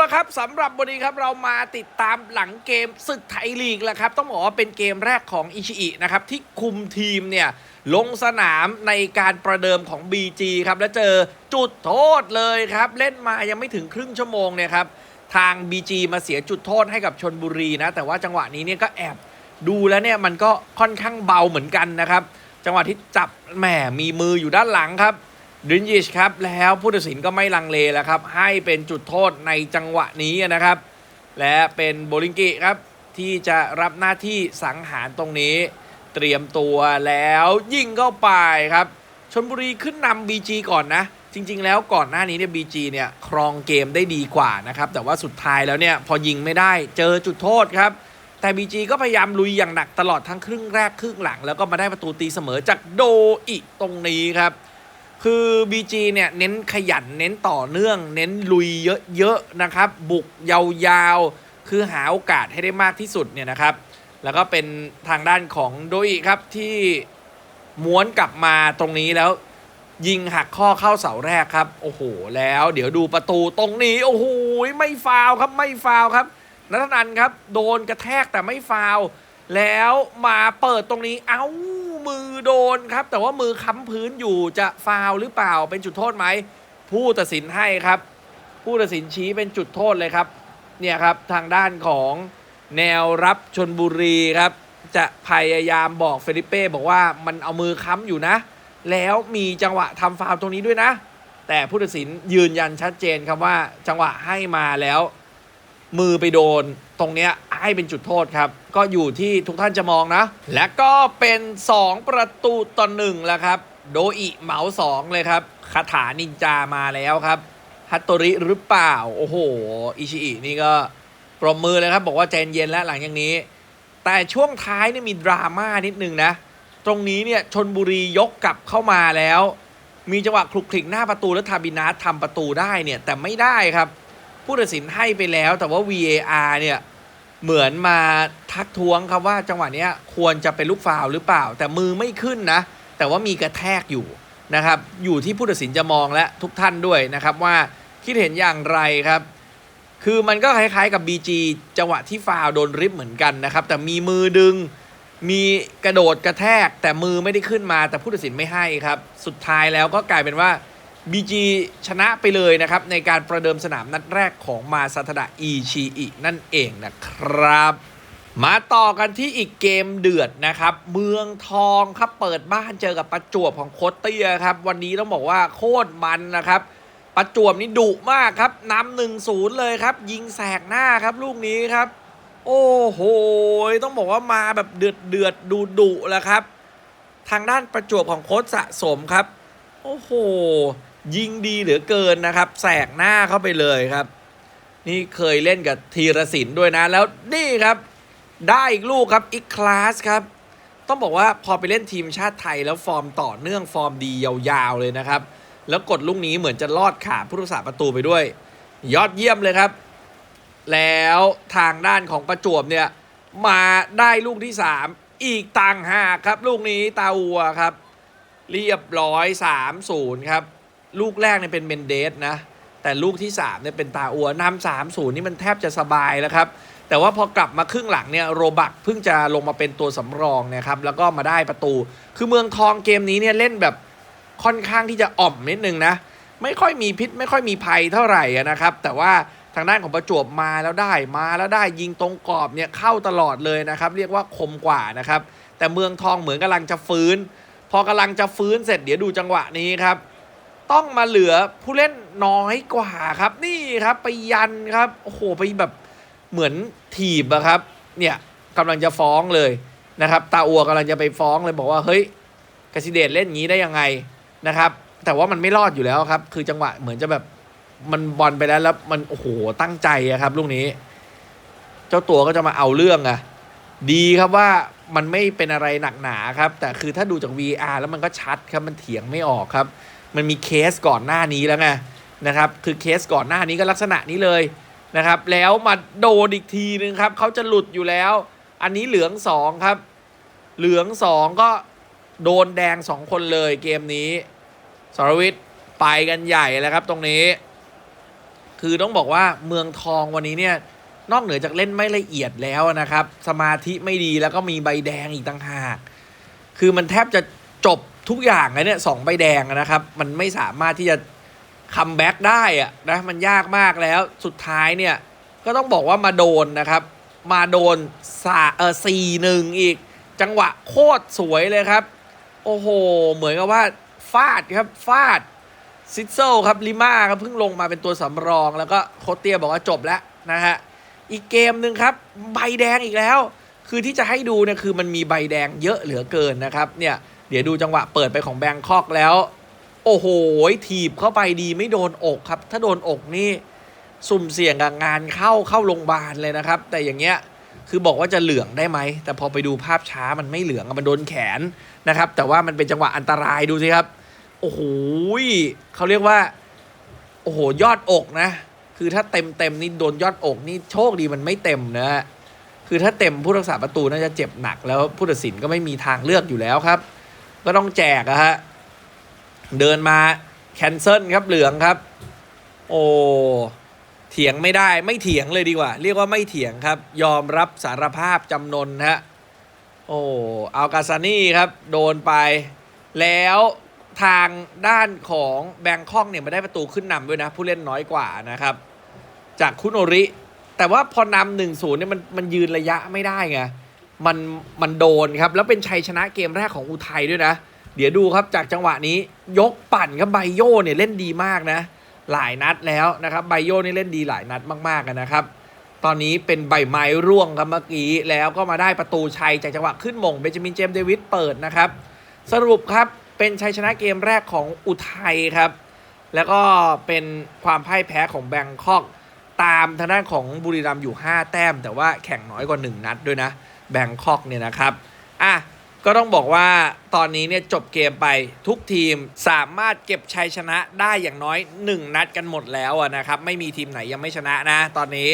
ละครับสำหรับวันนี้ครับเรามาติดตามหลังเกมศึกไทยลีกแล้วครับ ต้องบอกว่าเป็นเกมแรกของอิชิอินะครับ ที่คุมทีมเนี่ย ลงสนามในการประเดิมของ BG ครับ แล้วเจอจุดโทษเลยครับ เล่นมายังไม่ถึงครึ่งชั่วโมงเนี่ยครับ ทาง BG มาเสียจุดโทษให้กับชนบุรีนะ แต่ว่าจังหวะนี้เนี่ยก็แอบดูแล้วเนี่ยมันก็ค่อนข้างเบาเหมือนกันนะครับ จังหวะที่จับแหมมีมืออยู่ด้านหลังครับ ดินยิชครับ แล้วผู้ตัดสินก็ไม่ลังเลแล้วครับ ให้เป็นจุดโทษในจังหวะนี้นะครับ และเป็นโบลิงกิครับ ที่จะรับหน้าที่สังหารตรงนี้ เตรียมตัวแล้วยิงเข้าไปครับชนบุรีขึ้นนำ BG ก่อนนะ จริง ๆ แล้วก่อนหน้านี้เนี่ย BG เนี่ยครองเกมได้ดีกว่านะครับ แต่ว่าสุดท้ายแล้วเนี่ยพอยิงไม่ได้เจอจุดโทษครับแต่ BG ก็พยายามลุยอย่างหนักตลอดทั้งครึ่งแรกครึ่งหลัง แล้วก็มาได้ประตูตีเสมอจากโดอิตรงนี้ครับ คือ BG เนี่ยเน้นขยันเน้นต่อเนื่อง เน้นลุยเยอะๆนะครับ บุกยาวๆ คือหาโอกาสให้ได้มากที่สุดเนี่ยนะครับ แล้วก็เป็นทางด้านของโดอิครับที่ม้วนกลับมาตรงนี้แล้ว ยิงหักข้อเข้าเสาแรกครับ โอ้โห แล้วเดี๋ยวดูประตูตรงนี้ โอ้โหไม่ฟาวครับไม่ฟาวครับนัทนันครับ โดนกระแทกแต่ไม่ฟาวแล้วมาเปิดตรงนี้เอ้า มือโดนครับ แต่ว่ามือค้ำพื้นอยู่จะฟาวหรือเปล่าเป็นจุดโทษไหมผู้ตัดสินให้ครับ ผู้ตัดสินชี้เป็นจุดโทษเลยครับ เนี่ยครับทางด้านของแนวรับชนบุรีครับ จะพยายามบอกเฟลิเป้บอกว่ามันเอามือค้ำอยู่นะ แล้วมีจังหวะทำฟาวตรงนี้ด้วยนะ แต่ผู้ตัดสินยืนยันชัดเจนครับว่าจังหวะให้มาแล้ว มือไปโดน ตรงเนี้ยให้เป็นจุดโทษครับ ก็อยู่ที่ทุกท่านจะมองนะ และก็เป็น 2 ประตูต่อหนึ่งแล้วครับ โดอิเหมาสองเลยครับคาถานินจามาแล้วครับฮัตโตริหรือเปล่า โอ้โห อิชิอินี่ก็ปรบมือเลยครับ บอกว่าใจเย็นแล้วหลังอย่างนี้ แต่ช่วงท้ายนี่มีดราม่านิดนึงนะ ตรงนี้เนี่ยชนบุรียกกลับเข้ามาแล้ว มีจังหวะคลุกคลิกหน้าประตูแล้วทาบินาททำประตูได้เนี่ยแต่ไม่ได้ครับ ผู้ตัดสินให้ไปแล้ว แต่ว่า VAR เนี่ยเหมือนมาทักท้วงครับว่าจังหวะนี้ควรจะเป็นลูกฟาวหรือเปล่า แต่มือไม่ขึ้นนะ แต่ว่ามีกระแทกอยู่นะครับ อยู่ที่ผู้ตัดสินจะมองและทุกท่านด้วยนะครับว่าคิดเห็นอย่างไรครับ คือมันก็คล้ายๆกับ BG จังหวะที่ฟาวโดนริบเหมือนกันนะครับ แต่มีมือดึงมีกระโดดกระแทกแต่มือไม่ได้ขึ้นมาแต่ผู้ตัดสินไม่ให้ครับ สุดท้ายแล้วก็กลายเป็นว่า BG ชนะไปเลยนะครับ ในการประเดิมสนามนัดแรกของมาซาทดะอีชีอินั่นเองนะครับ มาต่อกันที่อีกเกมเดือดนะครับ เมืองทองครับเปิดบ้านเจอกับประจวบของโคตเตียครับ วันนี้ต้องบอกว่าโคตรมันนะครับ ประจวบนี่ดุมากครับนำหนึ่งศูนย์เลยครับ ยิงแสกหน้าครับลูกนี้ครับ โอ้โห ต้องบอกว่ามาแบบเดือดเดือดดุดุแล้วครับ ทางด้านประจวบของโค้ชสะสมครับ โอ้โห ยิงดีเหลือเกินนะครับ แสกหน้าเข้าไปเลยครับ นี่เคยเล่นกับธีรศิลป์ด้วยนะ แล้วนี่ครับ ได้อีกลูกครับอีกคลาสครับ ต้องบอกว่าพอไปเล่นทีมชาติไทยแล้วฟอร์มต่อเนื่องฟอร์มดียาวๆเลยนะครับ แล้วกดลูกนี้เหมือนจะลอดขาผู้รักษาประตูไปด้วย ยอดเยี่ยมเลยครับ แล้วทางด้านของประจวบเนี่ยมาได้ลูกที่ 3 อีกต่างหากครับ ลูกนี้ตาอัวครับ เรียบร้อย 3-0 ครับ ลูกแรกเนี่ยเป็นเมนเดสนะ แต่ลูกที่3เนี่ยเป็นตาอัวนำ3-0นี่มันแทบจะสบายแล้วครับ แต่ว่าพอกลับมาครึ่งหลังเนี่ยโรบักเพิ่งจะลงมาเป็นตัวสำรองนะครับแล้วก็มาได้ประตู คือเมืองทองเกมนี้เนี่ยเล่นแบบค่อนข้างที่จะอ่อมนิดนึงนะ ไม่ค่อยมีพิษไม่ค่อยมีภัยเท่าไหร่นะครับ แต่ว่าทางด้านของประจวบมาแล้วได้มาแล้วได้ยิงตรงกรอบเนี่ยเข้าตลอดเลยนะครับ เรียกว่าคมกว่านะครับ แต่เมืองทองเหมือนกำลังจะฟื้น พอกำลังจะฟื้นเสร็จเดี๋ยวดูจังหวะนี้ครับ ต้องมาเหลือผู้เล่นน้อยกว่าครับ นี่ครับไปยันครับโอ้โหไปแบบเหมือนถีบอะครับ เนี่ยกำลังจะฟ้องเลยนะครับ ตาอัวกำลังจะไปฟ้องเลยบอกว่าเฮ้ยกสิเดชเล่นอย่างนี้ได้ยังไงนะครับ แต่ว่ามันไม่รอดอยู่แล้วครับ คือจังหวะเหมือนจะแบบมันบอลไปแล้วแล้วมันโอ้โหตั้งใจอะครับลูกนี้ เจ้าตัวก็จะมาเอาเรื่องอะดีครับว่ามันไม่เป็นอะไรหนักหนาครับ แต่คือถ้าดูจาก VR แล้วมันก็ชัดครับมันเถียงไม่ออกครับ มันมีเคสก่อนหน้านี้แล้วไงนะครับคือเคสก่อนหน้านี้ก็ลักษณะนี้เลยนะครับแล้วมาโดนอีกทีนึงครับเขาจะหลุดอยู่แล้ว อันนี้เหลืองสองครับ เหลืองสองก็โดนแดงสองคนเลยเกมนี้สรวิทย์ไปกันใหญ่แล้วครับตรงนี้ คือต้องบอกว่าเมืองทองวันนี้เนี่ยนอกเหนือจากเล่นไม่ละเอียดแล้วนะครับ สมาธิไม่ดีแล้วก็มีใบแดงอีกต่างหาก คือมันแทบจะจบ ทุกอย่างเลยเนี่ยสองใบแดงนะครับ มันไม่สามารถที่จะคัมแบ็กได้อะนะมันยากมากแล้วสุดท้ายเนี่ย ก็ต้องบอกว่ามาโดนนะครับ มาโดนสาเออสี่หนึ่งอีก จังหวะโคตรสวยเลยครับ โอ้โห เหมือนกับว่าฟาดครับฟาดซิโซครับลิมาครับเพิ่งลงมาเป็นตัวสำรอง แล้วก็โคเตียบอกว่าจบแล้วนะฮะอีกเกมหนึ่งครับ ใบแดงอีกแล้ว คือที่จะให้ดูเนี่ยคือมันมีใบแดงเยอะเหลือเกินนะครับเนี่ย เดี๋ยวดูจังหวะเปิดไปของแบงคอกแล้ว โอ้โหถีบเข้าไปดีไม่โดนอกครับ ถ้าโดนอกนี่สุ่มเสี่ยงกับงานเข้าเข้าโรงพยาบาลเลยนะครับ แต่อย่างเงี้ยคือบอกว่าจะเหลืองได้ไหม แต่พอไปดูภาพช้ามันไม่เหลืองมันโดนแขนนะครับ แต่ว่ามันเป็นจังหวะอันตรายดูสิครับ โอ้โหเขาเรียกว่า โอ้โหยอดอกนะ คือถ้าเต็มเต็มนี่โดนยอดอกนี่โชคดีมันไม่เต็มนะฮะคือถ้าเต็มผู้รักษาประตูน่าจะเจ็บหนักแล้วผู้ตัดสินก็ไม่มีทางเลือกอยู่แล้วครับ ก็ต้องแจกอะฮะ เดินมาแคนเซิลครับเหลืองครับ โอ้เถียงไม่ได้ไม่เถียงเลยดีกว่า เรียกว่าไม่เถียงครับ ยอมรับสารภาพจำนนฮะ โอ้อัลกาซานี่ครับ โดนไป แล้วทางด้านของแบงคอกเนี่ยมาได้ประตูขึ้นนำด้วยนะ ผู้เล่นน้อยกว่านะครับ จากคุโนริ แต่ว่าพอนำหนึ่งศูนย์เนี่ยมันมันยืนระยะไม่ได้ไง มันมันโดนครับ แล้วเป็นชัยชนะเกมแรกของอุทัยด้วยนะ เดี๋ยวดูครับจากจังหวะนี้ยกปั่นครับไบโยเนี่ยเล่นดีมากนะ หลายนัดแล้วนะครับไบโยนี่เล่นดีหลายนัดมากๆนะครับ ตอนนี้เป็นใบไม้ร่วงครับเมื่อกี้แล้วก็มาได้ประตูชัยจากจังหวะขึ้นมงเบนจามินเจมส์เดวิดเปิดนะครับ สรุปครับเป็นชัยชนะเกมแรกของอุทัยครับแล้วก็เป็นความพ่ายแพ้ของแบงคอกตามทางด้านของบุรีรัมย์อยู่ 5 แต้ม แต่ว่าแข่งน้อยกว่า 1 นัดด้วยนะ แบงคอกเนี่ยนะครับอะก็ต้องบอกว่าตอนนี้เนี่ยจบเกมไปทุกทีมสามารถเก็บชัยชนะได้อย่างน้อย 1 นัดกันหมดแล้วอะนะครับ ไม่มีทีมไหนยังไม่ชนะนะ ตอนนี้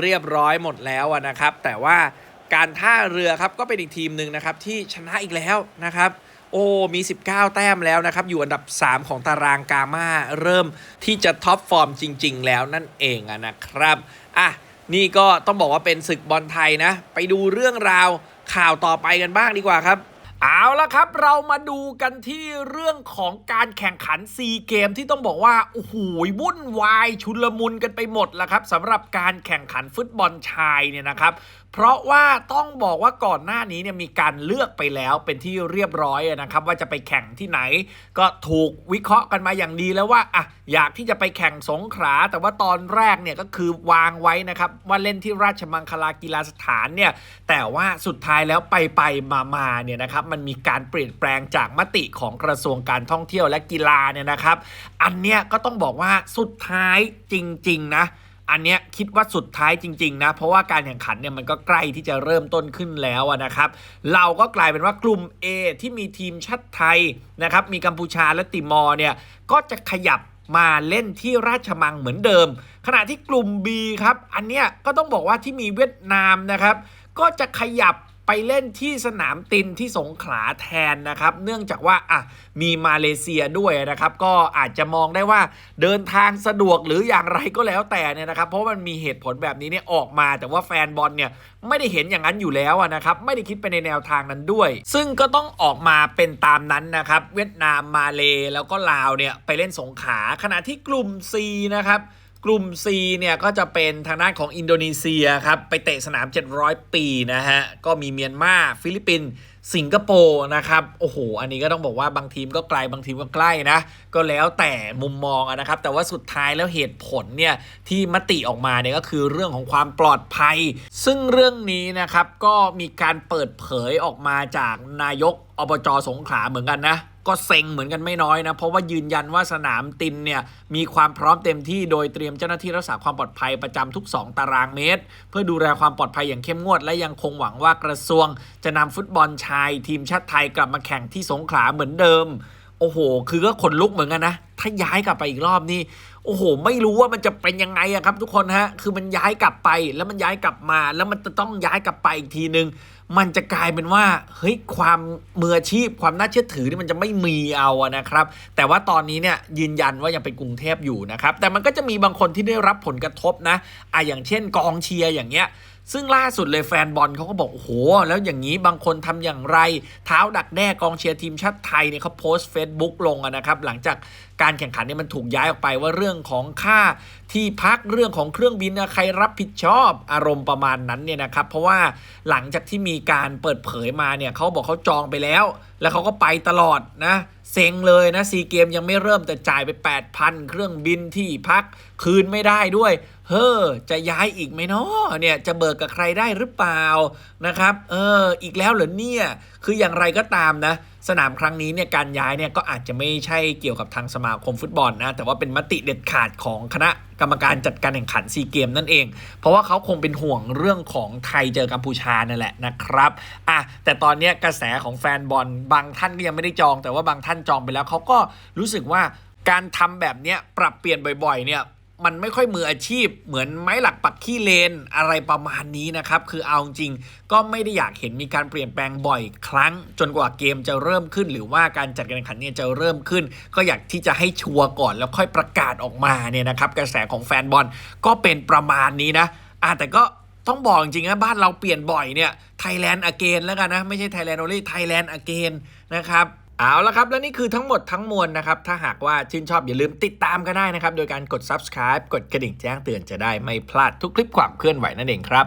เรียบร้อยหมดแล้วอะนะครับ แต่ว่าการท่าเรือครับก็เป็นอีกทีมหนึ่งนะครับที่ชนะอีกแล้วนะครับโอ้มี 19 แต้มแล้วนะครับ อยู่อันดับ 3 ของตารางกามาเริ่มที่จะท็อปฟอร์มจริง ๆ แล้วนั่นเองนะครับอะ นี่ก็ต้องบอกว่าเป็นศึกบอลไทยนะ ไปดูเรื่องราวข่าวต่อไปกันบ้างดีกว่าครับ เอาละครับ เรามาดูกันที่เรื่องของการแข่งขันซีเกมที่ต้องบอกว่าโอ้โหวุ่นวายชุลมุนกันไปหมดแล้วครับสำหรับการแข่งขันฟุตบอลชายเนี่ยนะครับ เพราะว่าต้องบอกว่าก่อนหน้านี้เนี่ยมีการเลือกไปแล้วเป็นที่เรียบร้อยนะครับว่าจะไปแข่งที่ไหน ก็ถูกวิเคราะห์กันมาอย่างดีแล้วว่าอะอยากที่จะไปแข่งสงขลาแต่ว่าตอนแรกเนี่ยก็คือวางไว้นะครับว่าเล่นที่ราชมังคลากีฬาสถานเนี่ยแต่ว่าสุดท้ายแล้วไปไปมามาเนี่ยนะครับมันมีการเปลี่ยนแปลงจากมติของกระทรวงการท่องเที่ยวและกีฬาเนี่ยนะครับ อันเนี้ยก็ต้องบอกว่าสุดท้ายจริง ๆ นะ อันเนี้ยคิดว่าสุดท้ายจริง ๆ นะ เพราะว่าการแข่งขันเนี่ยมันก็ใกล้ที่จะเริ่มต้นขึ้นแล้วนะครับ เราก็กลายเป็นว่ากลุ่ม A ที่มีทีมชาติไทยนะครับมีกัมพูชาและติมอร์เนี่ยก็จะขยับมาเล่นที่ราชมังเหมือนเดิม ขณะที่กลุ่ม B ครับ อันเนี้ยก็ต้องบอกว่าที่มีเวียดนามนะครับ ก็จะขยับ ไปเล่นที่สนามตินที่สงขลาแทนนะครับ เนื่องจากว่าอะมีมาเลเซียด้วยนะครับ ก็อาจจะมองได้ว่าเดินทางสะดวกหรืออย่างไรก็แล้วแต่เนี่ยนะครับ เพราะมันมีเหตุผลแบบนี้เนี่ยออกมา แต่ว่าแฟนบอลเนี่ยไม่ได้เห็นอย่างนั้นอยู่แล้วนะครับ ไม่ได้คิดไปในแนวทางนั้นด้วย ซึ่งก็ต้องออกมาเป็นตามนั้นนะครับ เวียดนามมาเลแล้วก็ลาวเนี่ยไปเล่นสงขลาขณะที่กลุ่ม C นะครับ กลุ่ม C เนี่ยก็จะเป็นทางด้านของอินโดนีเซียครับ ไปเตะสนาม 700 ปีนะฮะ ก็มีเมียนมา ฟิลิปปินส์สิงคโปร์นะครับ โอ้โห อันนี้ก็ต้องบอกว่าบางทีมก็ไกลบางทีมก็ใกล้นะ ก็แล้วแต่มุมมองนะครับ แต่ว่าสุดท้ายแล้วเหตุผลเนี่ย ที่มติออกมาเนี่ยก็คือเรื่องของความปลอดภัย ซึ่งเรื่องนี้นะครับก็มีการเปิดเผยออกมาจากนายกอบจสงขลาเหมือนกันนะ ก็เซ็งเหมือนกันไม่น้อยนะ เพราะว่ายืนยันว่าสนามตินเนี่ยมีความพร้อมเต็มที่โดยเตรียมเจ้าหน้าที่รักษาความปลอดภัยประจำทุก 2 ตารางเมตร เพื่อดูแลความปลอดภัยอย่างเข้มงวด และยังคงหวังว่ากระทรวง จะนำฟุตบอลชาย ทีมชาติไทยกลับมาแข่งที่สงขลาเหมือนเดิมโอ้โห คือก็ขนลุกเหมือนกันนะ ถ้าย้ายกลับไปอีกรอบนี่ โอ้โห ไม่รู้ว่ามันจะเป็นยังไงอะครับ ทุกคนฮะ คือมันย้ายกลับไปแล้วมันย้ายกลับมา แล้วมันจะต้องย้ายกลับไปอีกทีนึง มันจะกลายเป็นว่า เฮ้ย ความมืออาชีพ ความน่าเชื่อถือนี่มันจะไม่มีเอาอะนะครับ แต่ว่าตอนนี้เนี่ยยืนยันว่ายังเป็นกรุงเทพอยู่นะครับ แต่มันก็จะมีบางคนที่ได้รับผลกระทบนะ อะอย่างเช่น กองเชียร์อย่างเงี้ย ซึ่งล่าสุดเลยแฟนบอลเขาก็บอกโอ้โห แล้วอย่างนี้บางคนทำอย่างไร เท้าดักแด้กองเชียร์ทีมชาติไทยเนี่ยเขาโพสต์ Facebook ลงอะนะครับ หลังจากการแข่งขันเนี่ยมันถูกย้ายออกไปว่าเรื่องของค่าที่พักเรื่องของเครื่องบินนะใครรับผิดชอบอารมณ์ประมาณนั้นเนี่ยนะครับ เพราะว่าหลังจากที่มีการเปิดเผยมาเนี่ยเขาบอกเขาจองไปแล้ว แล้วเขาก็ไปตลอดนะเซ็งเลยนะซีเกมยังไม่เริ่มแต่จ่ายไป 8,000 เครื่องบินที่พักคืนไม่ได้ด้วย เฮ้อจะย้ายอีกไหมเนาะเนี่ยจะเบิกกับใครได้หรือเปล่านะครับ เอออีกแล้วเหรอเนี่ยคืออย่างไรก็ตามนะ สนามครั้งนี้เนี่ยการย้ายเนี่ยก็อาจจะไม่ใช่เกี่ยวกับทางสมาคมฟุตบอลนะแต่ว่าเป็นมติเด็ดขาดของคณะกรรมการจัดการแข่งขันซีเกมนั่นเอง เพราะว่าเขาคงเป็นห่วงเรื่องของไทยเจอกัมพูชานั่นแหละนะครับอะแต่ตอนนี้กระแสของแฟนบอลบางท่านก็ยังไม่ได้จอง แต่ว่าบางท่านจองไปแล้วเขาก็รู้สึกว่าการทำแบบนี้ปรับเปลี่ยนบ่อยๆเนี่ย มันไม่ค่อยมืออาชีพ เหมือนไม้หลักปักขี้เลนอะไรประมาณนี้นะครับ คือเอาจริงก็ไม่ได้อยากเห็นมีการเปลี่ยนแปลงบ่อยครั้ง จนกว่าเกมจะเริ่มขึ้น หรือว่าการจัดการแข่งขันเนี่ยจะเริ่มขึ้น ก็อยากที่จะให้ชัวร์ก่อนแล้วค่อยประกาศออกมาเนี่ยนะครับกระแสของแฟนบอลก็เป็นประมาณนี้นะอะแต่ก็ต้องบอกจริงนะบ้านเราเปลี่ยนบ่อยเนี่ยไทยแลนด์อเกนแล้วกันนะ ไม่ใช่ไทยแลนด์โอลี่ไทยแลนด์อเกนนะครับ เอาละครับ และนี่คือทั้งหมดทั้งมวลนะครับ ถ้าหากว่าชื่นชอบอย่าลืมติดตามกันได้นะครับ โดยการกด subscribe กดกระดิ่งแจ้งเตือนจะได้ไม่พลาดทุกคลิปความเคลื่อนไหวนั่นเองครับ